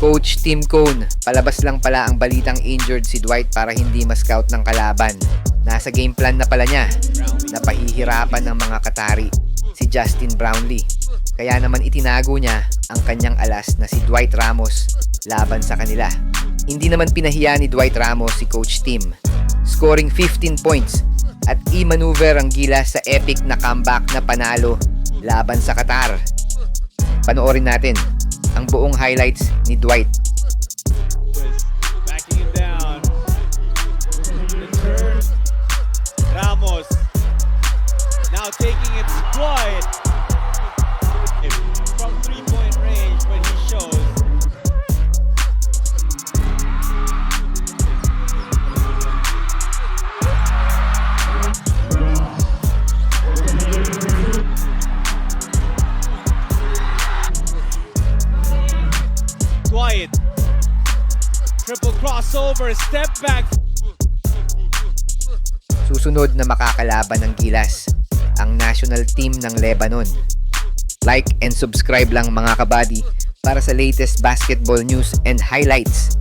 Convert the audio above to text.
Coach Tim Cone, palabas lang pala ang balitang injured si Dwight para hindi ma-scout ng kalaban. Nasa game plan na pala niya. Napahihirapan ng mga Katari si Justin Brownlee. Kaya naman itinago niya ang kanyang alas na si Dwight Ramos laban sa kanila. Hindi naman pinahiya ni Dwight Ramos si Coach Tim, scoring 15 points at i-maneuver ang gilas sa epic na comeback na panalo laban sa Qatar. Panoorin natin ang buong highlights ni Dwight. Ramos. Now taking it wide Dwight. Triple crossover, step back Susunod na makakalaban ng Gilas, ang national team ng Lebanon. Like and subscribe lang mga kabady para sa latest basketball news and highlights.